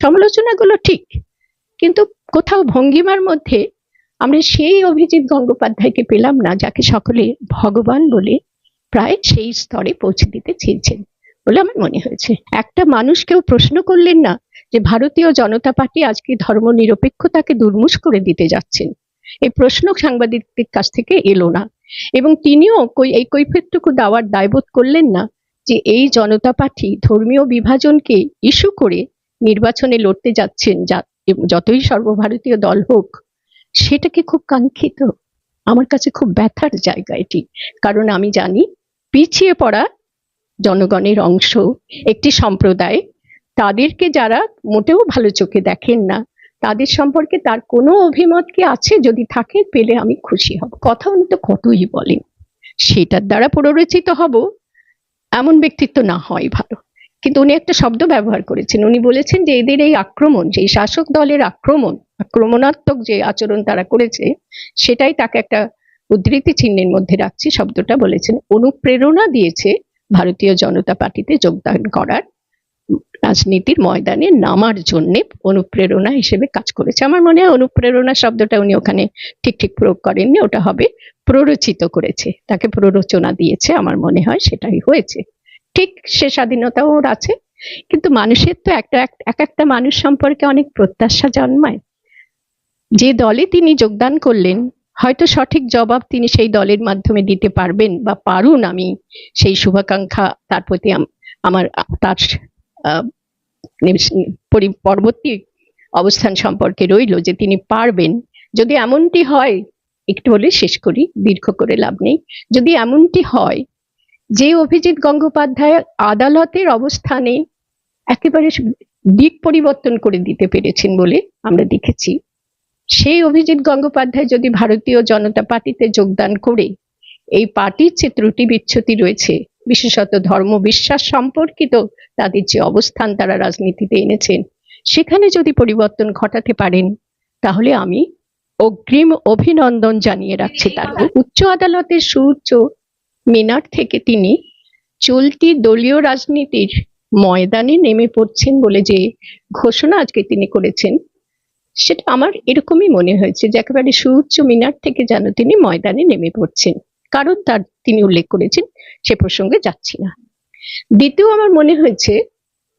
সমালোচনাগুলো ঠিক, কিন্তু কোথাও ভঙ্গিমার মধ্যে আমরা সেই অভিজিৎ গঙ্গোপাধ্যায়কে পেলাম না, যাকে সকলে ভগবান বলে প্রায় সেই স্তরে পৌঁছে দিতে চেয়েছেন বলে আমার মনে হয়েছে। একটা মানুষ কেউ প্রশ্ন করলেন না যে ভারতীয় জনতা পার্টি আজকে ধর্ম নিরপেক্ষতাকে দুর্মুষ করে দিতে যাচ্ছেন। এই প্রশ্ন সাংবাদিকদের কাছ থেকে এলো না এবং তিনিও এই কৈফিয়তটুকু দেওয়ার দায়বোধ করলেন না যে এই জনতা পার্টি ধর্মীয় বিভাজনকে ইস্যু করে নির্বাচনে লড়তে যাচ্ছেন যতই সর্বভারতীয় দল হোক, সেটাকে খুব কাঙ্ক্ষিত। আমার কাছে খুব ব্যথার জায়গা এটি। কারণ আমি জানি, পিছিয়ে পড়া জনগণের অংশ, একটি সম্প্রদায়, তাদেরকে যারা মোটেও ভালো চোখে দেখেন না, তাদের সম্পর্কে তার কোনো অভিমত কি আছে? যদি থাকে, পেলে আমি খুশি হব। কথা উনি তো কতই বলেন। সেটার দ্বারা প্ররোচিত হব, এমন ব্যক্তিত্ব না হয় ভালো। কিন্তু উনি একটা শব্দ ব্যবহার করেছেন। উনি বলেছেন যে এদের এই আক্রমণ, যে শাসক দলের আক্রমণ, আক্রমণাত্মক যে আচরণ তারা করেছে, সেটাই তাকে একটা উদ্ধৃতি চিহ্নের মধ্যে রাখছি, শব্দটা বলেছেন। অনুপ্রেরণা দিয়েছে ভারতীয় জনতা পার্টিতে যোগদান করার রাজনীতির ময়দানে নামার জন্য অনুপ্রেরণা হিসেবে কাজ করেছে। আমার মনে হয় অনুপ্রেরণা শব্দটা উনি ওখানে ঠিক ঠিক প্রয়োগ করেননি, ওটা হবে প্ররোচিত করেছে। তাকে প্ররোচনা দিয়েছে, আমার মনে হয় সেটাই হয়েছে। ঠিক সে স্বাধীনতাও ওর আছে, কিন্তু মানুষের তো একটা এক- এক একটা মানুষ সম্পর্কে অনেক প্রত্যাশা জন্মায়। যে দলে তিনি যোগদান করলেন, হয়তো সঠিক জবাব তিনি সেই দলের মাধ্যমে দিতে পারবেন বা পারুন আমি সেই শুভাকাঙ্ক্ষা তার প্রতি আমার, তার পরবর্তী অবস্থান সম্পর্কে রইল যে তিনি পারবেন। যদি এমনটি হয়, একটু হলে শেষ করি, দীর্ঘ করে লাভ নেই। যদি এমনটি হয় যে অভিজিৎ গঙ্গোপাধ্যায় আদালতের অবস্থানে একেবারে দিক পরিবর্তন করে দিতে পেরেছেন বলে আমরা দেখেছি। সেই অভিজিৎ গঙ্গোপাধ্যায় যদি ভারতীয় জনতা পার্টিতে যোগদান করে, এই পার্টির যে ত্রুটি বিচ্ছুতি রয়েছে, বিশেষত ধর্ম বিশ্বাস সম্পর্কিত তাদের যে অবস্থান তারা রাজনীতিতে এনেছেন, সেখানে যদি পরিবর্তন ঘটাতে পারেন, তাহলে আমি অগ্রিম অভিনন্দন জানিয়ে রাখছি তার উচ্চ আদালতের সুউচ্চ মিনার থেকে তিনি চলতি দলীয় রাজনীতির ময়দানে নেমে পড়ছেন বলে যে ঘোষণা আজকে তিনি করেছেন, সেটা আমার এরকমই মনে হয়েছে যে একেবারে সুউচ্চ মিনার থেকে যেন তিনি ময়দানে নেমে পড়ছেন। কারণ তার তিনি উল্লেখ করেছেন, সে প্রসঙ্গে যাচ্ছি না। দ্বিতীয় আমার মনে হয়েছে,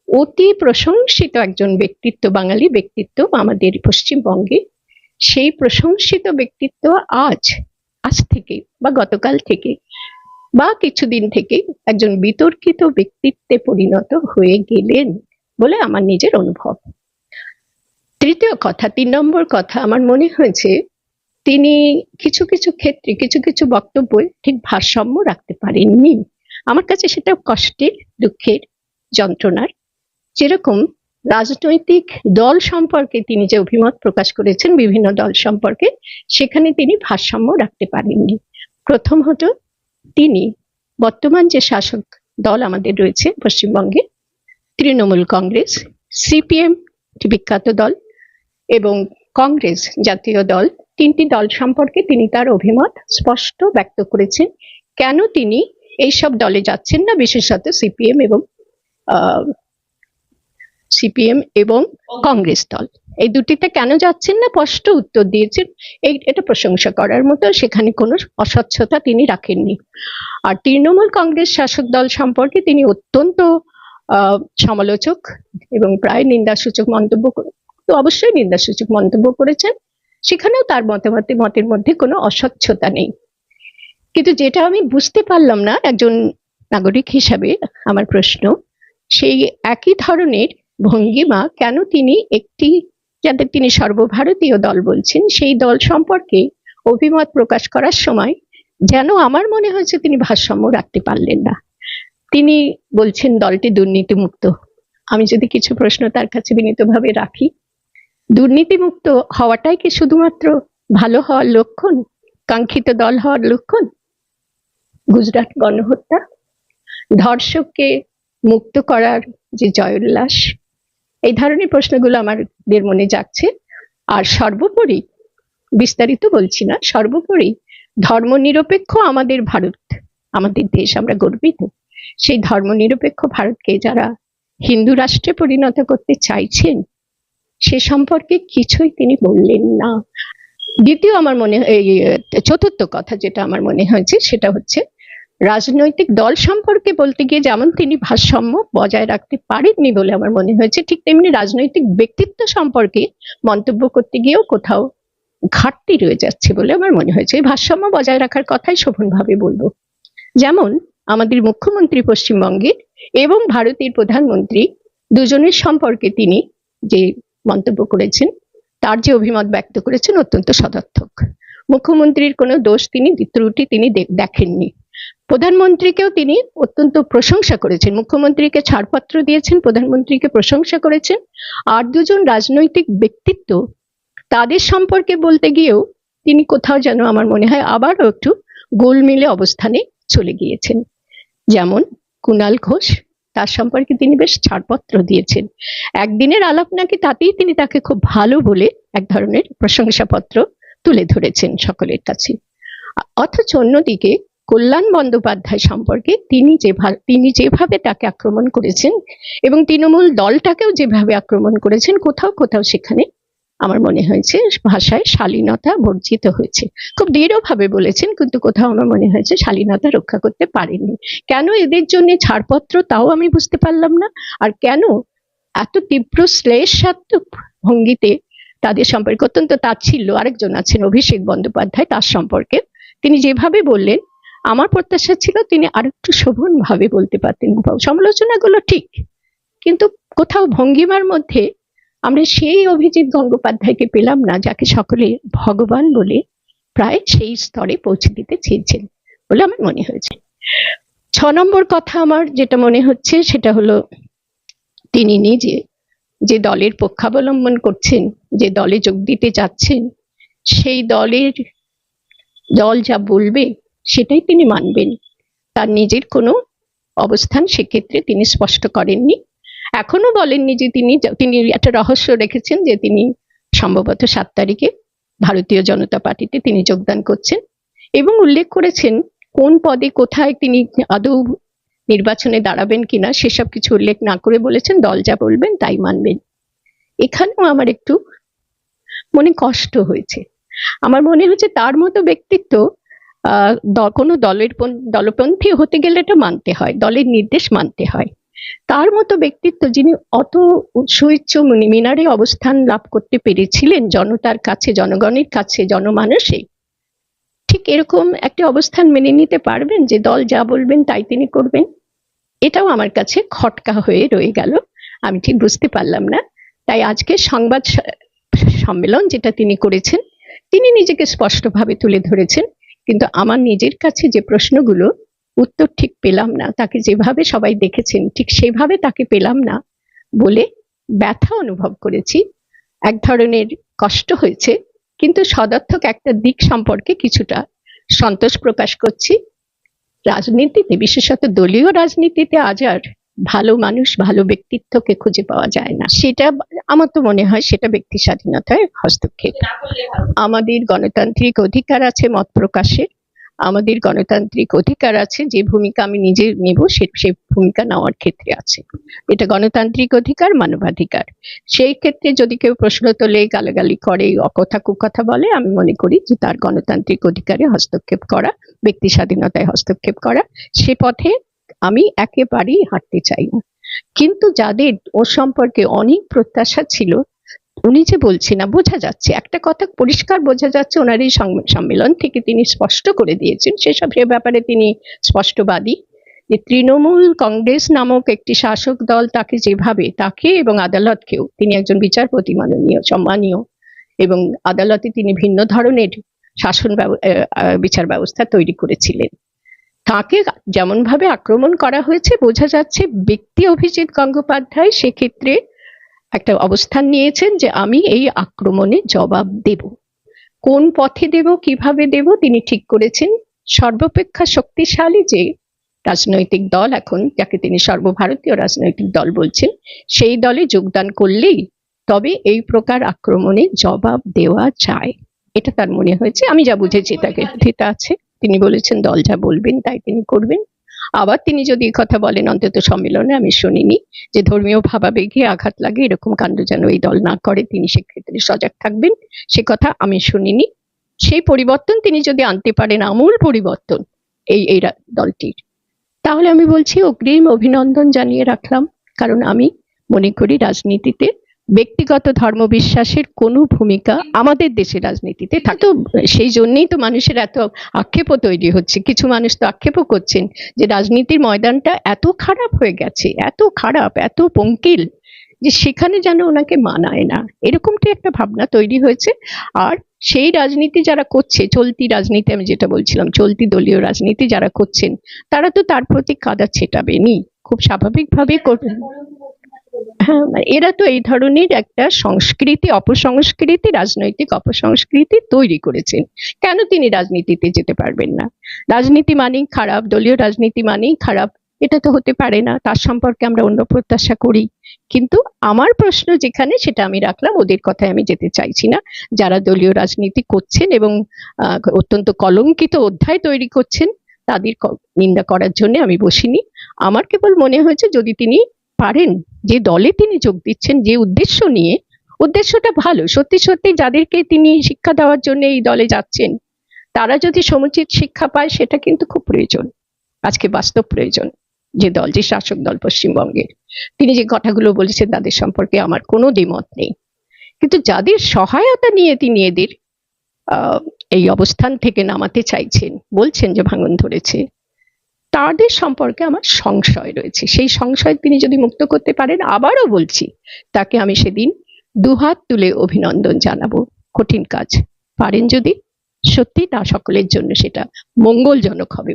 অতি প্রশংসিত একজন ব্যক্তিত্ব, বাঙালি ব্যক্তিত্ব আমাদের পশ্চিমবঙ্গে, সেই প্রশংসিত ব্যক্তিত্ব আজ আজ থেকে বা গতকাল থেকে বা কিছুদিন থেকে একজন বিতর্কিত ব্যক্তিত্বে পরিণত হয়ে গেলেন বলে আমার নিজের অনুভব। তৃতীয় কথা, তিন নম্বর কথা, আমার মনে হয়েছে তিনি কিছু কিছু ক্ষেত্রে, কিছু কিছু বক্তব্য ঠিক ভারসাম্য রাখতে পারেননি। আমার কাছে সেটা কষ্টের, দুঃখের যন্ত্রণার। যেরকম রাজনৈতিক দল সম্পর্কে তিনি যে অভিমত প্রকাশ করেছেন, বিভিন্ন দল সম্পর্কে, সেখানে তিনি ভারসাম্য রাখতে পারেননি। প্রথমত তিনি বর্তমান যে শাসক দল আমাদের রয়েছে পশ্চিমবঙ্গে, তৃণমূল কংগ্রেস, সিপিএম বিখ্যাত দল এবং কংগ্রেস জাতীয় দল, তিনটি দল সম্পর্কে তিনি তার অভিমত স্পষ্ট ব্যক্ত করেছেন কেন তিনি এইসব দলে যাচ্ছেন না, বিশেষত সিপিএম এবং সিপিএম এবং কংগ্রেস দল। এই দুটিতে কেন যাচ্ছেন না? স্পষ্ট উত্তর দিয়েছেন। এই, এটা প্রশংসা করার মতো, সেখানে কোনো অস্বচ্ছতা তিনি রাখেননি। আর তৃণমূল কংগ্রেস শাসক দল সম্পর্কে তিনি অত্যন্ত সমালোচক এবং প্রায় নিন্দাসূচক মন্তব্য তো অবশ্যই নিন্দাসূচক মন্তব্য করেছেন। সেখানেও তার মতামতে, মতের মধ্যে কোনো অস্বচ্ছতা নেই। কিন্তু যেটা আমি বুঝতে পারলাম না, একজন নাগরিক হিসাবে আমার প্রশ্ন, সেই একই ধরনের ভঙ্গিমা কেন তিনি একটি যাদের তিনি সর্বভারতীয় দল বলছেন, সেই দল সম্পর্কে অভিমত প্রকাশ করার সময় যেন আমার মনে হয়েছে তিনি ভারসাম্য রাখতে পারলেন না। তিনি বলছেন, দলটি দুর্নীতিমুক্ত। আমি যদি কিছু প্রশ্ন তার কাছে বিনীতভাবে রাখি, দুর্নীতিমুক্ত হওয়াটাই কি শুধুমাত্র ভালো হওয়ার লক্ষণ, কাঙ্ক্ষিত দল হওয়ার লক্ষণ? গুজরাট গণহত্যা, ধর্ষককে মুক্ত করার যে জয়োল্লাস এই ধরনের প্রশ্নগুলো আমাদের মনে যাচ্ছে আর সর্বোপরি, বিস্তারিত বলছি না, সর্বোপরি ধর্মনিরপেক্ষ আমাদের ভারত, আমাদের দেশ আমরা গর্বিত। সেই ধর্মনিরপেক্ষ ভারতকে যারা হিন্দু রাষ্ট্রে পরিণত করতে চাইছেন, সে সম্পর্কে কিছুই তিনি বললেন না। দ্বিতীয় আমার মনে চতুর্থ কথা যেটা আমার মনে হয়েছে, সেটা হচ্ছে রাজনৈতিক দল সম্পর্কে বলতে গিয়ে যেমন তিনি ভারসাম্য বজায় রাখতে পারেননি বলে আমার মনে হয়েছে, ঠিক তেমনি রাজনৈতিক ব্যক্তিত্ব সম্পর্কে মন্তব্য করতে গিয়েও কোথাও ঘাটতি রয়ে যাচ্ছে বলে আমার মনে হয়েছে। এই ভারসাম্য বজায় রাখার কথাই শোভনভাবে বলব। যেমন আমাদের মুখ্যমন্ত্রী পশ্চিমবঙ্গের এবং ভারতের প্রধানমন্ত্রী দুজনের সম্পর্কে তিনি যে মন্তব্য করেছেন, তার যে অভিমত ব্যক্ত করেছেন অত্যন্ত সদর্থক। মুখ্যমন্ত্রীর কোনো দোষ তিনি ত্রুটি তিনি দেখেননি। প্রধানমন্ত্রীকেও তিনি অত্যন্ত প্রশংসা করেছেন। মুখ্যমন্ত্রীকে ছাড়পত্র দিয়েছেন, প্রধানমন্ত্রীকে প্রশংসা করেছেন। আর দুজন রাজনৈতিক ব্যক্তিত্ব তাদের সম্পর্কে বলতে গিয়েও তিনি কোথাও যেন আমার মনে হয় আবারও একটু গোলমিলে অবস্থানে চলে গিয়েছেন। যেমন কুণাল ঘোষ, তার সম্পর্কে তিনি বেশ ছাড়পত্র দিয়েছেন। একদিনের আলাপ নাকি তাতেই তিনি তাকে খুব ভালো বলে এক ধরনের প্রশংসাপত্র তুলে ধরেছেন সকলের কাছে। অথচ অন্যদিকে কল্যাণ বন্দ্যোপাধ্যায় সম্পর্কে তিনি যেভাবে তিনি যেভাবে তাকে আক্রমণ করেছেন এবং তৃণমূল দলটাকেও যেভাবে আক্রমণ করেছেন, কোথাও কোথাও সেখানে আমার মনে হয়েছে ভাষায় শালীনতা বর্জিত হয়েছে। খুব দৃঢ়ভাবে বলেছেন, কিন্তু কোথাও আমার মনে হয়েছে শালীনতা রক্ষা করতে পারেননি। কেন এদের জন্য ছাড়পত্র তাও আমি বুঝতে পারলাম না, আর কেন এত তীব্র শ্লেষাত্মক ভঙ্গিতে তাদের সম্পর্কে অত্যন্ত তাচ্ছিল্য আরেকজন আছেন অভিষেক বন্দ্যোপাধ্যায়, তার সম্পর্কে। তিনি যেভাবে বললেন আমার প্রত্যাশা ছিল তিনি আরেকটু শোভন ভাবে বলতে পারতেন সমালোচনাগুলো ঠিক, কিন্তু কোথাও ভঙ্গিমার মধ্যে আমরা সেই অভিজিৎ গঙ্গোপাধ্যায়কে পেলাম না, যাকে সকলে ভগবান বলে প্রায় সেই স্তরে পৌঁছে দিতে চেয়েছেন বলে আমার মনে হয়েছে। ছ নম্বর কথা আমার যেটা মনে হচ্ছে সেটা হলো, তিনি নিজে যে দলের পক্ষাবলম্বন করছেন, যে দলে যোগ দিতে যাচ্ছেন, সেই দলের দল যা বলবে সেটাই তিনি মানবেন। তার নিজের কোনো অবস্থান সেক্ষেত্রে তিনি স্পষ্ট করেননি। এখনও বলেননি যে তিনি তিনি একটা রহস্য রেখেছেন যে তিনি সম্ভবত সাত তারিখে ভারতীয় জনতা পার্টিতে তিনি যোগদান করছেন এবং উল্লেখ করেছেন কোন পদে কোথায় তিনি আদৌ নির্বাচনে দাঁড়াবেন কিনা সেসব কিছু উল্লেখ না করে বলেছেন, দল যা বলবেন তাই মানবেন। এখানেও আমার একটু মনে কষ্ট হয়েছে। আমার মনে হচ্ছে তার মতো ব্যক্তিত্ব কোনো দলের দলপন্থী হতে গেলে এটা মানতে হয়, দলের নির্দেশ মানতে হয়। তার মতো ব্যক্তিত্ব যিনি অত মিনি- মিনারে অবস্থান লাভ করতে পেরেছিলেন, জনতার কাছে, জনগণের কাছে জনমানসে ঠিক এরকম একটা অবস্থান মেনে নিতে পারবেন যে দল যা বলবেন তাই তিনি করবেন? এটাও আমার কাছে খটকা হয়ে রয়ে গেল, আমি ঠিক বুঝতে পারলাম না। তাই আজকে সংবাদ সম্মেলন যেটা তিনি করেছেন, তিনি নিজেকে স্পষ্টভাবে তুলে ধরেছেন। কিন্তু আমার নিজের কাছে যে প্রশ্নগুলো, উত্তর ঠিক পেলাম না, তাকে যেভাবে সবাই দেখেছেন, ঠিক সেভাবে তাকে পেলাম না বলে ব্যথা অনুভব করেছি। এক ধরনের কষ্ট হয়েছে, কিন্তু সদর্থক একটা দিক সম্পর্কে কিছুটা সন্তোষ প্রকাশ করছি। রাজনীতিতে, বিশেষত দলীয় রাজনীতিতে আজ আর ভালো মানুষ, ভালো ব্যক্তিত্বকে খুঁজে পাওয়া যায় না। সেটা আমার তো মনে হয় সেটা ব্যক্তি স্বাধীনতায় হস্তক্ষেপ। আমাদের গণতান্ত্রিক অধিকার আছে মত প্রকাশের আমাদের গণতান্ত্রিক অধিকার আছে যে ভূমিকা আমি নিজে নেব, সে সেই ভূমিকা নেওয়ার ক্ষেত্রে আছে। এটা গণতান্ত্রিক অধিকার, মানবাধিকার। সেই ক্ষেত্রে যদি কেউ প্রশ্ন তোলে, গালাগালি করে, অকথা কুকথা বলে, আমি মনে করি যে তার গণতান্ত্রিক অধিকারে হস্তক্ষেপ করা, ব্যক্তি স্বাধীনতায় হস্তক্ষেপ করা, সে পথে আমি একেবারেই হাঁটতে চাই না। কিন্তু যাদের ওর সম্পর্কে অনেক প্রত্যাশা ছিল, উনি যে বলছি না, বোঝা যাচ্ছে। একটা কথা পরিষ্কার বোঝা যাচ্ছে, ওনার এই সম্মেলন থেকে তিনি স্পষ্ট করে দিয়েছেন। সেসব সে ব্যাপারে তিনি স্পষ্টবাদী। যে তৃণমূল কংগ্রেস নামক একটি শাসক দল তাকে যেভাবে, তাকে এবং আদালতকেও, তিনি একজন বিচারপতি মাননীয়, সম্মানীয় এবং আদালতে তিনি ভিন্ন ধরনের শাসন বিচার ব্যবস্থা তৈরি করেছিলেন। তাকে যেমন ভাবে আক্রমণ করা হয়েছে, বোঝা যাচ্ছে ব্যক্তি অভিজিৎ গঙ্গোপাধ্যায় সেক্ষেত্রে একটা অবস্থান নিয়েছেন যে আমি এই আক্রমণে জবাব দেব। কোন পথে দেব, কীভাবে দেব, তিনি ঠিক করেছেন। সর্বাপেক্ষা শক্তিশালী যে রাজনৈতিক দল এখন, যাকে তিনি সর্বভারতীয় রাজনৈতিক দল বলছেন, সেই দলে যোগদান করলেই তবে এই প্রকার আক্রমণে জবাব দেওয়া যায়। এটা তার মনে হয়েছে। আমি যা বুঝেছি তাকে আছে। তিনি বলেছেন, দল যা বলবেন, তাই তিনি করবেন। আবার তিনি যদি কথা বলেন অন্তত সম্মেলনে, আমি শুনিনি যে ধর্মীয় ভাবাবেগে আঘাত লাগে, এরকম কাণ্ড যেন এই দল না করে, তিনি সেক্ষেত্রে সজাগ থাকবেন, সে কথা আমি শুনিনি। সেই পরিবর্তন তিনি যদি আনতে পারেন, আমূল পরিবর্তন এই এই দলটির। তাহলে আমি বলছি, অগ্রিম অভিনন্দন জানিয়ে রাখলাম, কারণ আমি মনে করি রাজনীতিতে ব্যক্তিগত ধর্মবিশ্বাসের কোনো ভূমিকা আমাদের দেশের রাজনীতিতে থাকে। তো সেই জন্যই তো মানুষের এত আক্ষেপও তৈরি হচ্ছে। কিছু মানুষ তো আক্ষেপও করছেন যে রাজনীতির ময়দানটা এত খারাপ হয়ে গেছে, এত খারাপ, এত পঙ্কিল যে সেখানে যেন ওনাকে মানায় না। এরকমটি একটা ভাবনা তৈরি হয়েছে। আর সেই রাজনীতি যারা করছে, চলতি রাজনীতি আমি যেটা বলছিলাম, চলতি দলীয় রাজনীতি যারা করছেন, তারা তো তার প্রতি কাদা ছেটাবেনি খুব স্বাভাবিকভাবে করবেন হ্যাঁ এরা তো এই ধরনের একটা সংস্কৃতি, অপসংস্কৃতি, রাজনৈতিক অপসংস্কৃতি তৈরি করেছেন। কেন তিনি রাজনীতিতে যেতে পারবেন না? রাজনীতি মানেই খারাপ, দলীয় রাজনীতি মানেই খারাপ। এটা তো হতে পারে না, তার সম্পর্কে আমরা অন্য প্রত্যাশা করি। কিন্তু আমার প্রশ্ন যেখানে, সেটা আমি রাখলাম, ওদের কথায় আমি যেতে চাইছি না। যারা দলীয় রাজনীতি করছেন এবং অত্যন্ত কলঙ্কিত অধ্যায় তৈরি করছেন, তাদের নিন্দা করার জন্য আমি বসিনি। আমার কেবল মনে হয়েছে যদি তিনি পারেন, যে দলে তিনি যোগ দিচ্ছেন, যে উদ্দেশ্য নিয়ে, উদ্দেশ্যটা ভালো। সত্যি সত্যি যাদেরকে তিনি শিক্ষা দেওয়ার জন্য এই দলে যাচ্ছেন, তারা যদি সমুচিত শিক্ষা পায়, সেটা কিন্তু খুব প্রয়োজন। আজকে বাস্তব প্রয়োজন যে দল, যে শাসক দল পশ্চিমবঙ্গের। তিনি যে কথাগুলো বলেছেন, তাদের সম্পর্কে আমার কোনো দ্বিমত নেই। কিন্তু যাদের সহায়তা নিয়ে তিনি এদের এই অবস্থান থেকে নামাতে চাইছেন, বলছেন যে ভাঙন ধরেছে তাদের সম্পর্কে আমার সংশয় রয়েছে। সেই সংশয় তিনি যদি মুক্ত করতে পারেন, আবারও বলছি, তাকে আমি সেদিন দুহাত তুলে অভিনন্দন জানাব। কঠিন কাজ। পারেন যদি, সত্যি তা সকলের জন্য সেটা মঙ্গলজনক হবে।